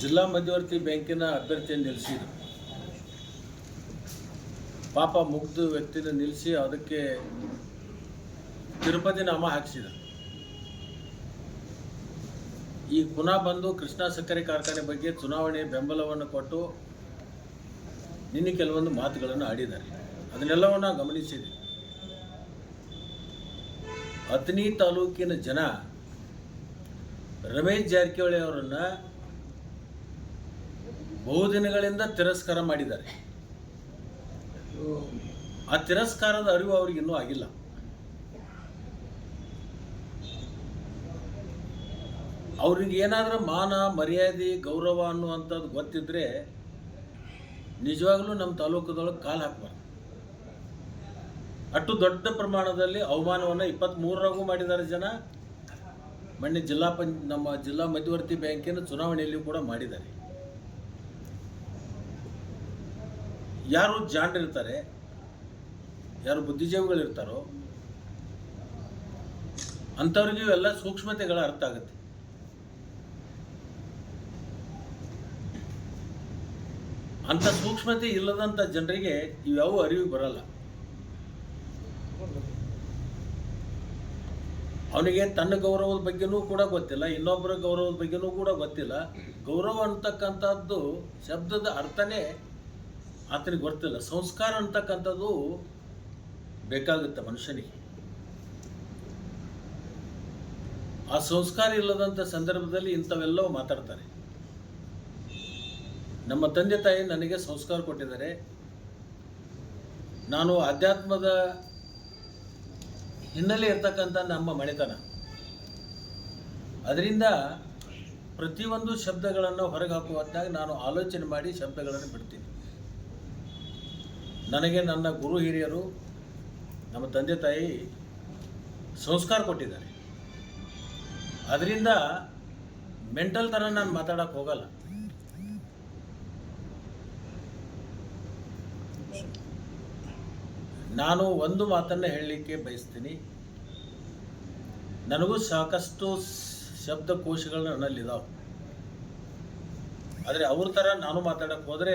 ಜಿಲ್ಲಾ ಮಧ್ಯವರ್ತಿ ಬ್ಯಾಂಕಿನ ಅಭ್ಯರ್ಥಿಯನ್ನು ನಿಲ್ಲಿಸಿದ್ರು ಪಾಪ ಮುಗ್ಧ ವ್ಯಕ್ತಿನ ನಿಲ್ಲಿಸಿ ಅದಕ್ಕೆ ತಿರುಪತಿ ನಾಮ ಹಾಕಿಸಿದ. ಈ ಪುನಃ ಬಂದು ಕೃಷ್ಣ ಸಕ್ಕರೆ ಕಾರ್ಖಾನೆ ಬಗ್ಗೆ ಚುನಾವಣೆ ಬೆಂಬಲವನ್ನು ಕೊಟ್ಟು ನಿನ್ನೆ ಕೆಲವೊಂದು ಮಾತುಗಳನ್ನು ಆಡಿದ್ದಾರೆ. ಅದನ್ನೆಲ್ಲವನ್ನು ಗಮನಿಸಿದೆ. ಅತ್ನಿ ತಾಲೂಕಿನ ಜನ ರಮೇಶ್ ಜಾರಕಿಹೊಳಿ ಅವರನ್ನ ಬಹುದಿನಗಳಿಂದ ತಿರಸ್ಕಾರ ಮಾಡಿದ್ದಾರೆ. ಆ ತಿರಸ್ಕಾರದ ಅರಿವು ಅವ್ರಿಗೆ ಇನ್ನೂ ಆಗಿಲ್ಲ. ಅವ್ರಿಗೆ ಏನಾದರೂ ಮಾನ, ಮರ್ಯಾದೆ, ಗೌರವ ಅನ್ನುವಂಥದ್ದು ಗೊತ್ತಿದ್ರೆ ನಿಜವಾಗ್ಲೂ ನಮ್ಮ ತಾಲೂಕದೊಳಗೆ ಕಾಲು ಹಾಕ್ಬಾರ್ದು. ಅಷ್ಟು ದೊಡ್ಡ ಪ್ರಮಾಣದಲ್ಲಿ ಅವಮಾನವನ್ನು ಇಪ್ಪತ್ತ್ಮೂರರಾಗೂ ಮಾಡಿದ್ದಾರೆ ಜನ. ಮೊನ್ನೆ ಜಿಲ್ಲಾ ಪಂಚ, ನಮ್ಮ ಜಿಲ್ಲಾ ಮಧ್ಯವರ್ತಿ ಬ್ಯಾಂಕಿನ ಚುನಾವಣೆಯಲ್ಲಿಯೂ ಕೂಡ ಮಾಡಿದ್ದಾರೆ. ಯಾರು ಜಾಣರಿರ್ತಾರೆ ಯಾರು ಬುದ್ಧಿಜೀವಿಗಳಿರ್ತಾರೋ ಅಂಥವ್ರಿಗೂ ಎಲ್ಲ ಸೂಕ್ಷ್ಮತೆಗಳ ಅರ್ಥ ಆಗುತ್ತೆ. ಅಂಥ ಸೂಕ್ಷ್ಮತೆ ಇಲ್ಲದಂಥ ಜನರಿಗೆ ಇವ್ಯಾವ ಅರಿವು ಬರಲ್ಲ. ಅವನಿಗೆ ತನ್ನ ಗೌರವದ ಬಗ್ಗೆನೂ ಕೂಡ ಗೊತ್ತಿಲ್ಲ, ಇನ್ನೊಬ್ಬರ ಗೌರವದ ಬಗ್ಗೆನೂ ಕೂಡ ಗೊತ್ತಿಲ್ಲ. ಗೌರವ ಅಂತಕ್ಕಂಥದ್ದು ಶಬ್ದದ ಅರ್ಥನೇ ಆತನಿಗೆ ಗೊತ್ತಿಲ್ಲ. ಸಂಸ್ಕಾರ ಅಂತಕ್ಕಂಥದ್ದು ಬೇಕಾಗುತ್ತೆ ಮನುಷ್ಯನಿಗೆ. ಆ ಸಂಸ್ಕಾರ ಇಲ್ಲದಂಥ ಸಂದರ್ಭದಲ್ಲಿ ಇಂಥವೆಲ್ಲವೂ ಮಾತಾಡ್ತಾರೆ. ನಮ್ಮ ತಂದೆ ತಾಯಿ ನನಗೆ ಸಂಸ್ಕಾರ ಕೊಟ್ಟಿದ್ದಾರೆ. ನಾನು ಅಧ್ಯಾತ್ಮದ ಹಿನ್ನೆಲೆ ಇರ್ತಕ್ಕಂಥ ನಮ್ಮ ಮಳೆತನ ಅದರಿಂದ ಪ್ರತಿಯೊಂದು ಶಬ್ದಗಳನ್ನು ಹೊರಗೆ ಹಾಕುವಂತಾಗ ನಾನು ಆಲೋಚನೆ ಮಾಡಿ ಶಬ್ದಗಳನ್ನು ಬಿಡ್ತೀನಿ. ನನಗೆ ನನ್ನ ಗುರು ಹಿರಿಯರು, ನಮ್ಮ ತಂದೆ ತಾಯಿ ಸಂಸ್ಕಾರ ಕೊಟ್ಟಿದ್ದಾರೆ. ಅದರಿಂದ ಮೆಂಟಲ್ ಥರ ನಾನು ಮಾತಾಡೋಕೆ ಹೋಗಲ್ಲ. ನಾನು ಒಂದು ಮಾತನ್ನು ಹೇಳಲಿಕ್ಕೆ ಬಯಸ್ತೀನಿ. ನನಗೂ ಸಾಕಷ್ಟು ಶಬ್ದಕೋಶಗಳು ನನ್ನಲ್ಲಿದ್ದಾವೆ ಆದರೆ ಅವ್ರ ಥರ ನಾನು ಮಾತಾಡೋಕ್ಕೆ ಹೋದರೆ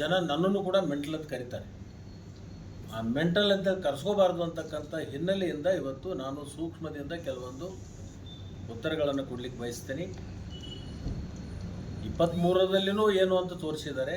ಜನ ನನ್ನನ್ನು ಕೂಡ ಮೆಂಟಲ್ ಅಂತ ಕರೀತಾರೆ. ಆ ಮೆಂಟಲ್ ಅಂತ ಕರೆಸ್ಕೋಬಾರ್ದು ಅಂತಕ್ಕಂಥ ಹಿನ್ನೆಲೆಯಿಂದ ಇವತ್ತು ನಾನು ಸೂಕ್ಷ್ಮದಿಂದ ಕೆಲವೊಂದು ಉತ್ತರಗಳನ್ನು ಕೊಡಲಿಕ್ಕೆ ಬಯಸ್ತೀನಿ. ಇಪ್ಪತ್ತ್ಮೂರರಲ್ಲಿನೂ ಏನು ಅಂತ ತೋರಿಸಿದ್ದಾರೆ.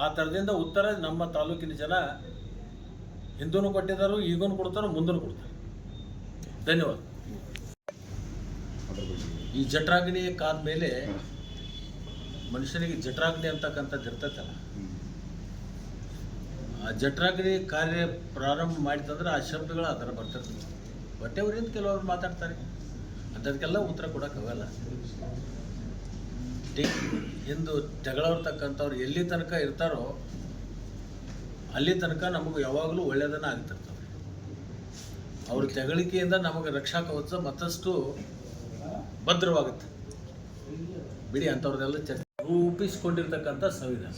ಆ ಥರದಿಂದ ಉತ್ತರ ನಮ್ಮ ತಾಲೂಕಿನ ಜನ ಹಿಂದೂ ಕೊಟ್ಟಿದ್ದಾರೆ ಈಗೂ ಕೊಡ್ತಾರೆ ಮುಂದೂ ಕೊಡ್ತಾರೆ. ಧನ್ಯವಾದ. ಈ ಜಠರಾಗ್ನಿ ಕಾದ ಮೇಲೆ ಮನುಷ್ಯನಿಗೆ ಜಠರಾಗ್ನಿ ಅಂತಕ್ಕಂಥದ್ದು ಇರ್ತೈತಲ್ಲ. ಆ ಜಠರಾಗ್ನಿ ಕಾರ್ಯ ಪ್ರಾರಂಭ ಮಾಡಿತಂದ್ರೆ ಆ ಶಬ್ದಗಳು ಆ ಥರ ಬಟ್ಟೆ ಉರಿಯಿಂದ ಕೆಲವರು ಮಾತಾಡ್ತಾರೆ. ಅದಕ್ಕೆಲ್ಲ ಉತ್ತರ ಕೊಡೋಕ್ಕಾಗಲ್ಲ. ಟಿ- ಎಂದು ಜಗಳವರ್ತಕ್ಕಂಥವ್ರು ಎಲ್ಲಿ ತನಕ ಇರ್ತಾರೋ ಅಲ್ಲಿ ತನಕ ನಮಗೆ ಯಾವಾಗಲೂ ಒಳ್ಳೆಯದನ್ನು ಆಗ್ತಿರ್ತವೆ ಅವ್ರ ತೆಗಳಿಕೆಯಿಂದ ನಮಗೆ ರಕ್ಷಾ ಕವಚ ಮತ್ತಷ್ಟು ಭದ್ರವಾಗುತ್ತೆ. ಬಿಡಿ ಅಂಥವ್ರದ್ದೆಲ್ಲ ಚರ್ಚೆ. ರೂಪಿಸ್ಕೊಂಡಿರ್ತಕ್ಕಂಥ ಸಂವಿಧಾನ.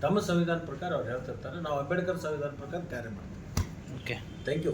ತಮ್ಮ ಸಂವಿಧಾನ ಪ್ರಕಾರ ಅವ್ರು ಹೇಳ್ತಿರ್ತಾರೆ ನಾವು ಅಂಬೇಡ್ಕರ್ ಸಂವಿಧಾನ ಪ್ರಕಾರ ಕಾರ್ಯ ಮಾಡ್ತೀವಿ. ಓಕೆ. Thank you.